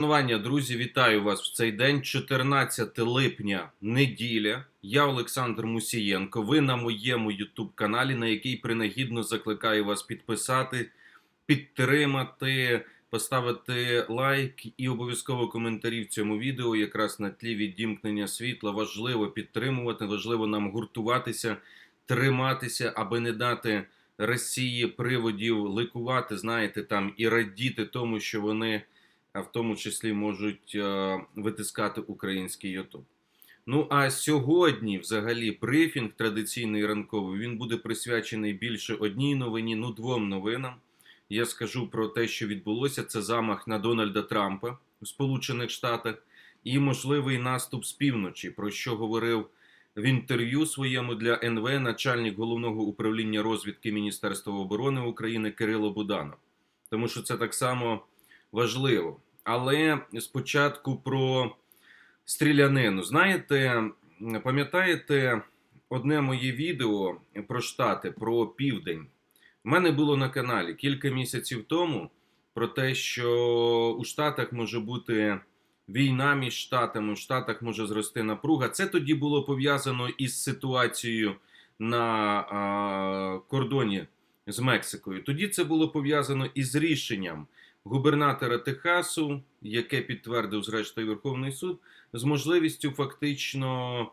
Шанування, друзі, вітаю вас в цей день, 14 липня, неділя. Я Олександр Мусієнко. Ви на моєму youtube каналі, на який принагідно закликаю вас підписати, підтримати, поставити лайк і обов'язково коментарі в цьому відео. Якраз на тлі відімкнення світла важливо підтримувати, важливо нам гуртуватися, триматися, аби не дати Росії приводів ликувати, знаєте, там і радіти тому, що вони а в тому числі можуть е, витискати український Ютуб. Ну а сьогодні, взагалі, брифінг традиційний ранковий він буде присвячений більше одній новині, ну двом новинам. Я скажу про те, що відбулося. Це замах на Дональда Трампа у Сполучених Штатах і можливий наступ з півночі, про що говорив в інтерв'ю своєму для НВ начальник головного управління розвідки Міністерства оборони України Кирило Буданов. Тому що це так само важливо. Але спочатку про стрілянину. Знаєте, пам'ятаєте одне моє відео про Штати, про південь? У мене було на каналі кілька місяців тому про те, що у Штатах може бути війна між штатами, у Штатах може зрости напруга. Це тоді було пов'язано із ситуацією на а, кордоні з Мексикою. Тоді це було пов'язано із рішенням губернатора Техасу, яке підтвердив зрештою Верховний суд, з можливістю фактично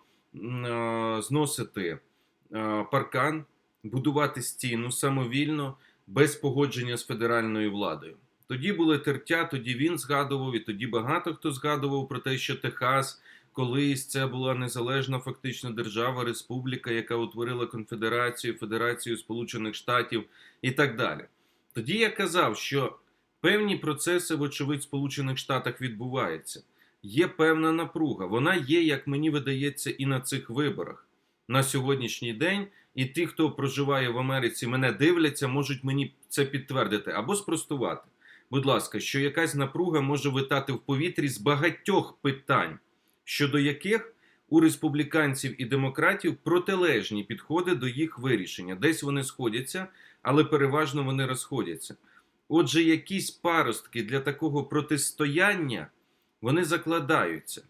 зносити паркан, будувати стіну самовільно, без погодження з федеральною владою. Тоді були тертя, тоді він згадував, і тоді багато хто згадував про те, що Техас. Колись це була незалежна фактично держава, республіка, яка утворила конфедерацію, Федерацію Сполучених Штатів і так далі. Тоді я казав, що Певні процеси, вочевидь, Сполучених Штатах відбуваються. Є певна напруга. Вона є, як мені видається, і на цих виборах на сьогоднішній день. І ті, хто проживає в Америці, мене дивляться, можуть мені це підтвердити або спростувати. Будь ласка, що якась напруга може витати в повітрі з багатьох питань, щодо яких у республіканців і демократів протилежні підходи до їх вирішення. Десь вони сходяться, але переважно вони розходяться. Отже, якісь паростки для такого протистояння вони закладаються.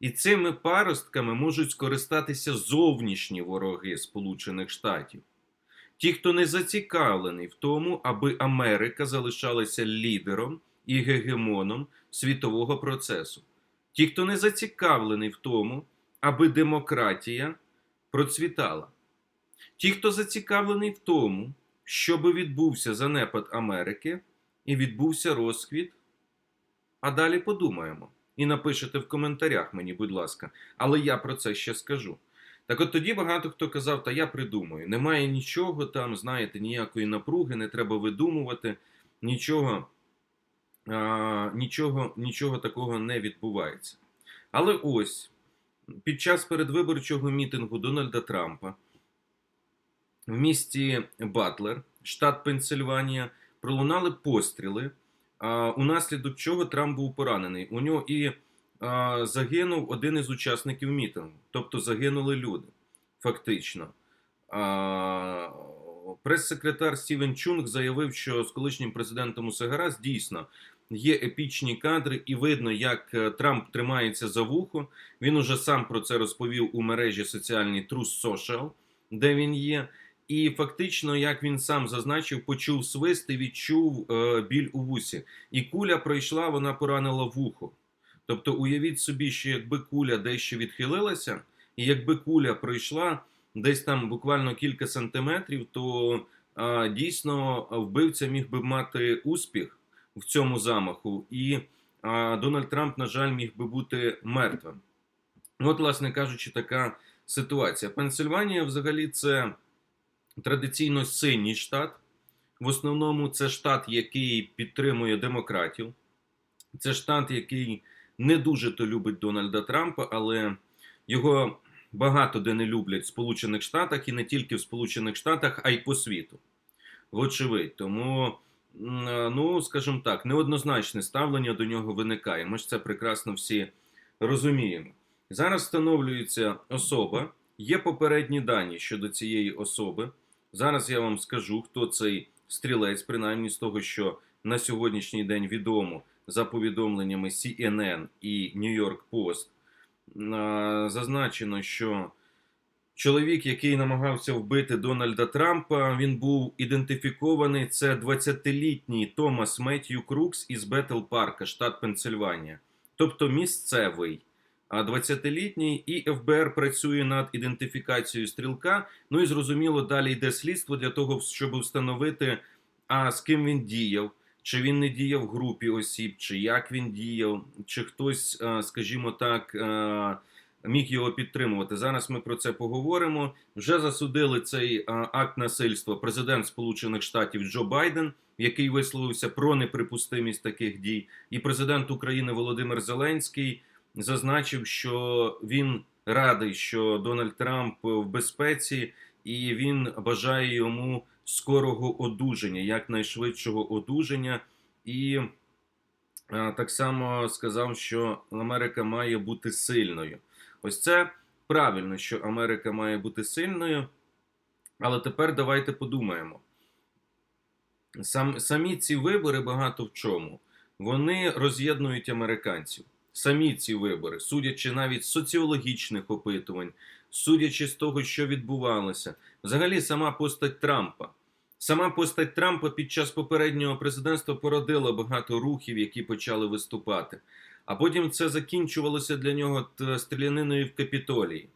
І цими паростками можуть скористатися зовнішні вороги Сполучених Штатів. Ті, хто не зацікавлений в тому, аби Америка залишалася лідером і гегемоном світового процесу. Ті, хто не зацікавлений в тому, аби демократія процвітала. Ті, хто зацікавлений в тому, щоби відбувся занепад Америки і відбувся розквіт. А далі подумаємо. І напишете в коментарях мені, будь ласка, але я про це ще скажу. Так от тоді багато хто казав, та я придумаю. Немає нічого там, знаєте, ніякої напруги, не треба видумувати, нічого, а, нічого, нічого такого не відбувається. Але ось під час передвиборчого мітингу Дональда Трампа в місті Батлер, штат Пенсильванія, пролунали постріли, унаслідок чого Трамп був поранений. У нього і загинув один із учасників мітингу, тобто загинули люди. Фактично. Прес-секретар Стівен Чунг заявив, що з колишнім президентом усе гаразд дійсно є епічні кадри, і видно, як е, Трамп тримається за вухо. Він уже сам про це розповів у мережі соціальній Truth Social, де він є. І фактично, як він сам зазначив, почув свист і відчув е, біль у вусі. І куля пройшла, вона поранила вухо. Тобто, уявіть собі, що якби куля дещо відхилилася, і якби куля пройшла десь там буквально кілька сантиметрів, то е, дійсно вбивця міг би мати успіх в цьому замаху, і е, Дональд Трамп, на жаль, міг би бути мертвим. От, власне кажучи, така ситуація. Пенсильванія взагалі це традиційно синій штат. В основному це штат, який підтримує демократів. Це штат, який не дуже то любить Дональда Трампа, але його багато де не люблять в Сполучених Штатах і не тільки в Сполучених Штатах, а й по світу. Вочевидь. Тому, ну, скажімо так, неоднозначне ставлення до нього виникає. Ми ж це прекрасно всі розуміємо. Зараз встановлюється особа, є попередні дані щодо цієї особи. Зараз я вам скажу, хто цей стрілець, принаймні з того, що на сьогоднішній день відомо. за повідомленнями CNN і New York Post, зазначено, що чоловік, який намагався вбити Дональда Трампа, він був ідентифікований. Це 20-літній Томас Меттью Крукс із Бетл Парка, штат Пенсильванія, тобто місцевий. А 20-літній і ФБР працює над ідентифікацією стрілка. Ну і зрозуміло, далі йде слідство для того, щоб встановити, а з ким він діяв, чи він не діяв в групі осіб, чи як він діяв, чи хтось, скажімо так, міг його підтримувати. Зараз ми про це поговоримо. Вже засудили цей акт насильства президент Сполучених Штатів Джо Байден, який висловився про неприпустимість таких дій, і президент України Володимир Зеленський зазначив, що він радий, що Дональд Трамп в безпеці, і він бажає йому скорого одужання, якнайшвидшого одужання. І а, так само сказав, що Америка має бути сильною. Ось це правильно, що Америка має бути сильною. Але тепер давайте подумаємо. Сам, самі ці вибори багато в чому. Вони роз'єднують американців. Самі ці вибори, судячи навіть з соціологічних опитувань, судячи з того, що відбувалося, взагалі сама постать Трампа. Сама постать Трампа під час попереднього президентства породила багато рухів, які почали виступати. А потім це закінчувалося для нього стріляниною в Капітолії.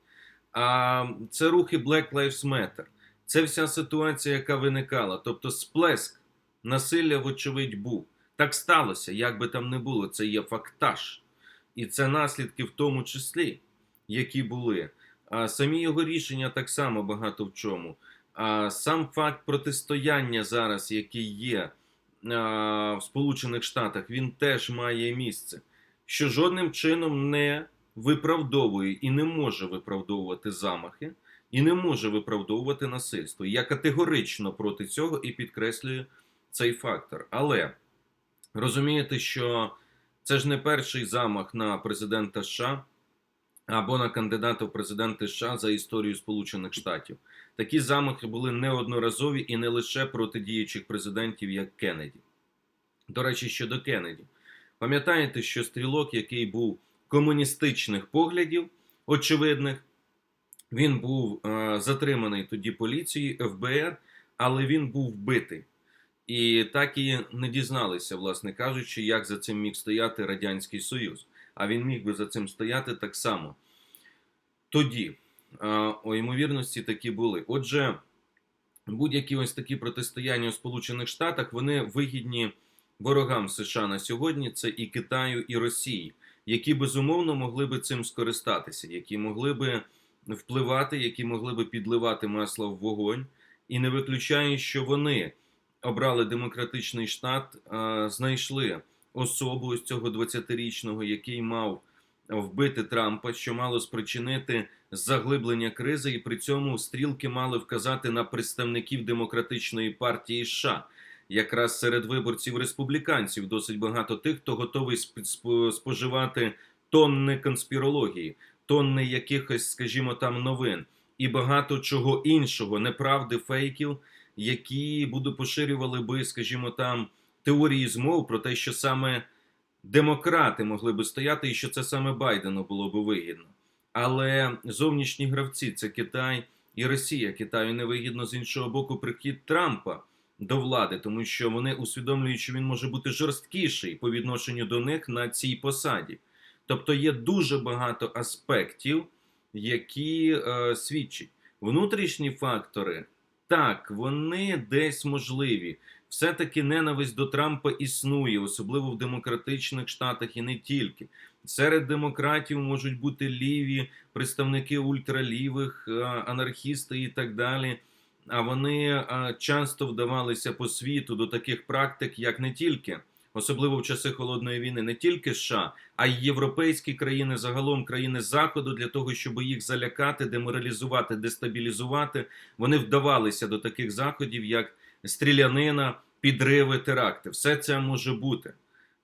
А це рухи Black Lives Matter. Це вся ситуація, яка виникала. Тобто сплеск насилля, вочевидь, був. Так сталося, як би там не було, це є фактаж. І це наслідки в тому числі, які були. А самі його рішення так само багато в чому. А сам факт протистояння зараз, який є а, в Сполучених Штатах, він теж має місце, що жодним чином не виправдовує і не може виправдовувати замахи, і не може виправдовувати насильство. Я категорично проти цього і підкреслюю цей фактор. Але розумієте, що це ж не перший замах на президента США або на кандидата в президенти США за історію Сполучених Штатів. Такі замахи були неодноразові і не лише проти діючих президентів, як Кеннеді. До речі, щодо Кеннеді. Пам'ятаєте, що стрілок, який був комуністичних поглядів, очевидних, він був е, затриманий тоді поліцією ФБР, але він був вбитий. І так і не дізналися, власне кажучи, як за цим міг стояти Радянський Союз. А він міг би за цим стояти так само. Тоді, о ймовірності, такі були. Отже, будь-які ось такі протистояння у Сполучених Штатах вони вигідні ворогам США на сьогодні. Це і Китаю, і Росії, які безумовно могли би цим скористатися, які могли би впливати, які могли би підливати масло в вогонь, і не виключаю, що вони обрали демократичний штат, знайшли особу ось цього 20-річного, який мав вбити Трампа, що мало спричинити заглиблення кризи, і при цьому стрілки мали вказати на представників демократичної партії США. Якраз серед виборців республіканців досить багато тих, хто готовий сп- сп- споживати тонни конспірології, тонни якихось, скажімо там, новин і багато чого іншого, неправди, фейків, які буду поширювали би, скажімо там, теорії змов про те, що саме демократи могли би стояти, і що це саме Байдену було би вигідно. Але зовнішні гравці це Китай і Росія. Китаю невигідно з іншого боку прихід Трампа до влади, тому що вони усвідомлюють, що він може бути жорсткіший по відношенню до них на цій посаді. Тобто є дуже багато аспектів, які е, свідчать. Внутрішні фактори, так, вони десь можливі. Все-таки ненависть до Трампа існує, особливо в демократичних штатах і не тільки. Серед демократів можуть бути ліві представники ультралівих, е, анархісти і так далі. А вони е, часто вдавалися по світу до таких практик, як не тільки, особливо в часи холодної війни, не тільки США, а й європейські країни, загалом країни Заходу, для того, щоб їх залякати, деморалізувати, дестабілізувати. Вони вдавалися до таких заходів, як стрілянина, підриви, теракти. Все це може бути.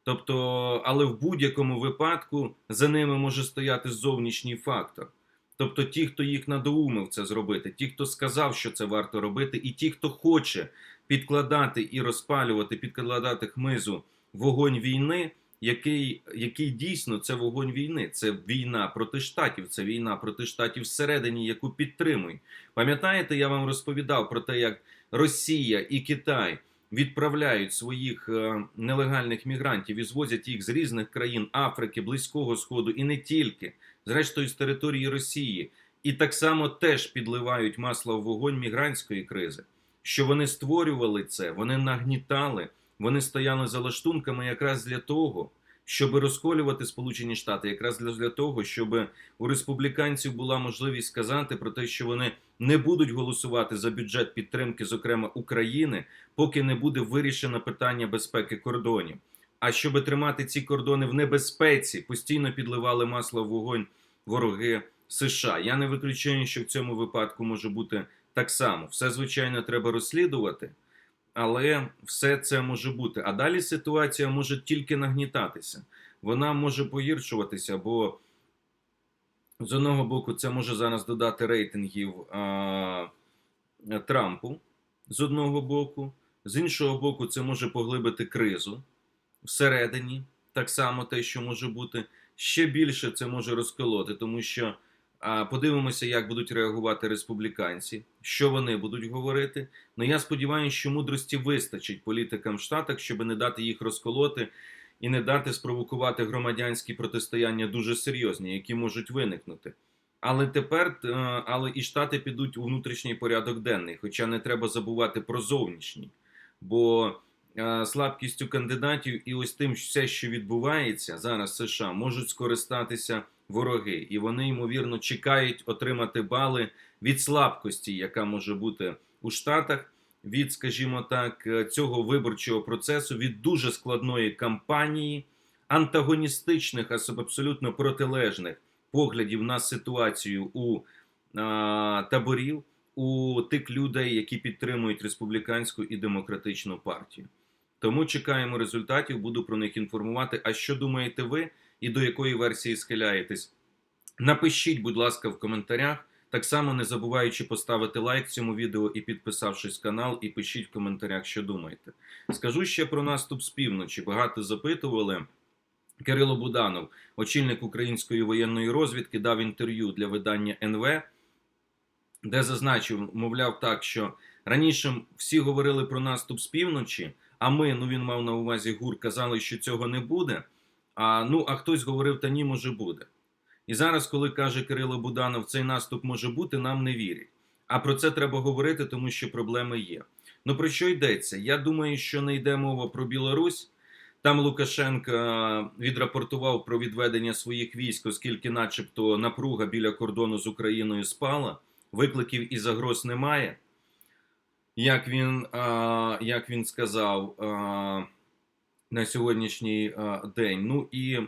Тобто, але в будь-якому випадку за ними може стояти зовнішній фактор. Тобто ті, хто їх надоумив це зробити, ті, хто сказав, що це варто робити, і ті, хто хоче підкладати і розпалювати, підкладати хмизу вогонь війни, який, який дійсно це вогонь війни. Це війна проти штатів, це війна проти штатів всередині, яку підтримують. Пам'ятаєте, я вам розповідав про те, як Росія і Китай відправляють своїх е, нелегальних мігрантів і звозять їх з різних країн Африки, Близького Сходу і не тільки, зрештою з території Росії, і так само теж підливають масло в вогонь мігрантської кризи. Що вони створювали це, вони нагнітали, вони стояли за лаштунками якраз для того, щоб розколювати Сполучені Штати, якраз для, того, щоб у республіканців була можливість сказати про те, що вони не будуть голосувати за бюджет підтримки, зокрема України, поки не буде вирішено питання безпеки кордонів. А щоб тримати ці кордони в небезпеці, постійно підливали масло в вогонь вороги США. Я не виключаю, що в цьому випадку може бути так само. Все звичайно треба розслідувати, але все це може бути. А далі ситуація може тільки нагнітатися. Вона може погіршуватися, бо з одного боку це може зараз додати рейтингів а, Трампу з одного боку, з іншого боку, це може поглибити кризу всередині, так само те, що може бути. Ще більше це може розколоти, тому що а, подивимося, як будуть реагувати республіканці, що вони будуть говорити. Ну я сподіваюся, що мудрості вистачить політикам в Штатах, щоб не дати їх розколоти і не дати спровокувати громадянські протистояння дуже серйозні, які можуть виникнути. Але тепер е, але і штати підуть у внутрішній порядок денний, хоча не треба забувати про зовнішній. Бо е, слабкістю кандидатів і ось тим, все, що відбувається зараз в США, можуть скористатися вороги, і вони ймовірно чекають отримати бали від слабкості, яка може бути у Штатах, від, скажімо так, е, цього виборчого процесу, від дуже складної кампанії, антагоністичних, абсолютно протилежних поглядів на ситуацію у а, таборів, у тих людей, які підтримують республіканську і демократичну партію. Тому чекаємо результатів, буду про них інформувати. А що думаєте ви і до якої версії схиляєтесь? Напишіть, будь ласка, в коментарях. Так само не забуваючи поставити лайк цьому відео і підписавшись канал, і пишіть в коментарях, що думаєте. Скажу ще про наступ з півночі. Багато запитували. Кирило Буданов, очільник української воєнної розвідки, дав інтерв'ю для видання НВ, де зазначив, мовляв, так, що раніше всі говорили про наступ з півночі, а ми, ну він мав на увазі гур, казали, що цього не буде. А ну, а хтось говорив, та ні, може буде. І зараз, коли каже Кирило Буданов, цей наступ може бути, нам не вірять. А про це треба говорити, тому що проблеми є. Ну про що йдеться? Я думаю, що не йде мова про Білорусь. Там Лукашенко відрапортував про відведення своїх військ, оскільки, начебто, напруга біля кордону з Україною спала, викликів і загроз немає. Як він як він сказав на сьогоднішній день. Ну і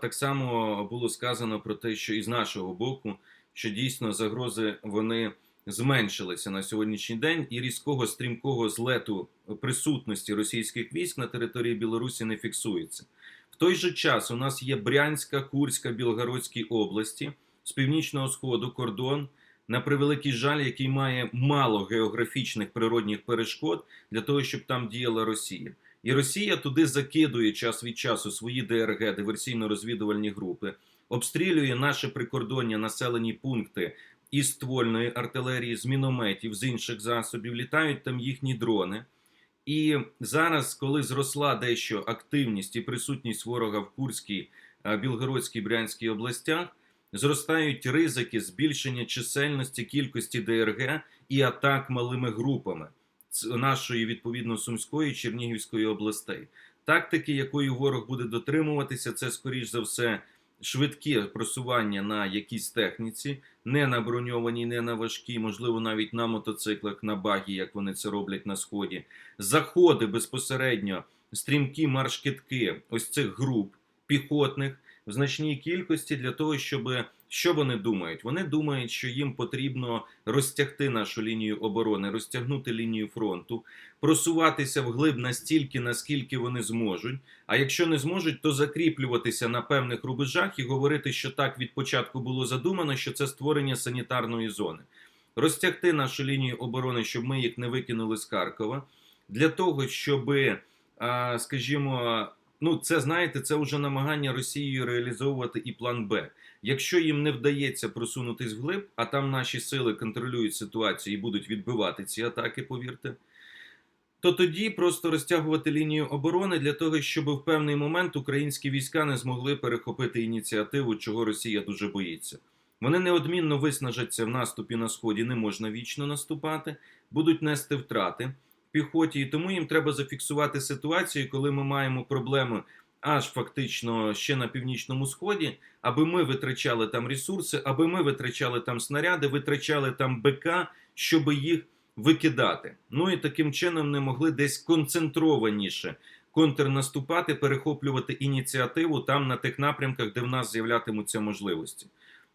так само було сказано про те, що із нашого боку, що дійсно загрози вони зменшилися на сьогоднішній день, і різкого стрімкого злету присутності російських військ на території Білорусі не фіксується. В той же час у нас є Брянська, Курська, Білгородські області з північного сходу кордон. На превеликий жаль, який має мало географічних природних перешкод для того, щоб там діяла Росія, і Росія туди закидує час від часу свої ДРГ, диверсійно-розвідувальні групи, обстрілює наші прикордонні населені пункти із ствольної артилерії, з мінометів, з інших засобів, літають там їхні дрони. І зараз, коли зросла дещо активність і присутність ворога в Курській, Білгородській Брянській областях, зростають ризики збільшення чисельності кількості ДРГ і атак малими групами нашої відповідно Сумської Чернігівської областей. Тактики, якої ворог буде дотримуватися, це скоріш за все швидкі просування на якійсь техніці, не на броньованій, не на важкій, можливо, навіть на мотоциклах, на багі, як вони це роблять на сході. Заходи безпосередньо, стрімкі маршкетки ось цих груп піхотних в значній кількості для того, щоб що вони думають? Вони думають, що їм потрібно розтягти нашу лінію оборони, розтягнути лінію фронту, просуватися вглиб настільки, наскільки вони зможуть. А якщо не зможуть, то закріплюватися на певних рубежах і говорити, що так від початку було задумано, що це створення санітарної зони, розтягти нашу лінію оборони, щоб ми їх не викинули з Харкова, для того, щоб, скажімо, ну це знаєте, це вже намагання Росією реалізовувати і план Б. Якщо їм не вдається просунутись вглиб, а там наші сили контролюють ситуацію і будуть відбивати ці атаки, повірте. То тоді просто розтягувати лінію оборони для того, щоб в певний момент українські війська не змогли перехопити ініціативу, чого Росія дуже боїться. Вони неодмінно виснажаться в наступі на сході, не можна вічно наступати, будуть нести втрати піхоті, і тому їм треба зафіксувати ситуацію, коли ми маємо проблеми аж фактично ще на північному сході, аби ми витрачали там ресурси, аби ми витрачали там снаряди, витрачали там БК, щоб їх викидати. Ну і таким чином не могли десь концентрованіше контрнаступати, перехоплювати ініціативу там на тих напрямках, де в нас з'являтимуться можливості.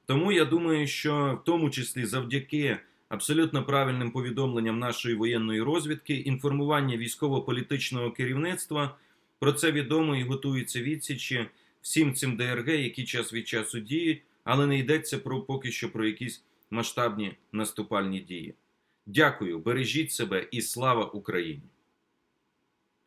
Тому я думаю, що в тому числі завдяки абсолютно правильним повідомленням нашої воєнної розвідки, інформування військово-політичного керівництва про це відомо і готуються відсічі всім цим ДРГ, які час від часу діють, але не йдеться про поки що про якісь масштабні наступальні дії. Дякую, бережіть себе і слава Україні!